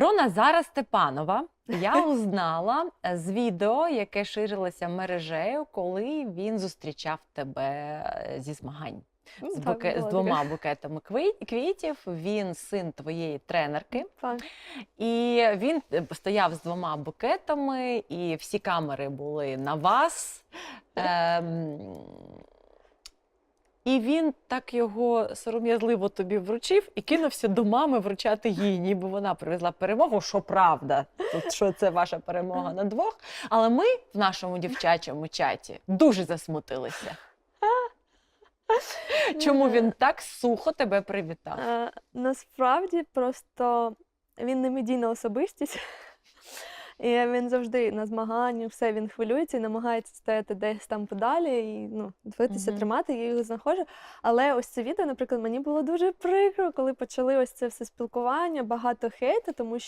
Про Назара Степанова я узнала з відео, яке ширилося мережею, коли він зустрічав тебе е, зі змагань. Ну, З, так, буке... з двома букетами квітів. Він син твоєї тренерки, Так. і він е, стояв з двома букетами, і всі камери були на вас. Ем... І він так його сором'язливо тобі вручив і кинувся до мами вручати їй, ніби вона привезла перемогу, що правда, тут що це ваша перемога на двох. Але ми в нашому дівчачому чаті дуже засмутилися. Чому він так сухо тебе привітав? Е, насправді просто він не медійна особистість. І він завжди на змаганнях, все він хвилюється і намагається стояти десь там подалі і ну, дивитися, Мгм. тримати, я його знаходжу. Але ось це відео, наприклад, мені було дуже прикро, коли почали ось це все спілкування, багато хейту, тому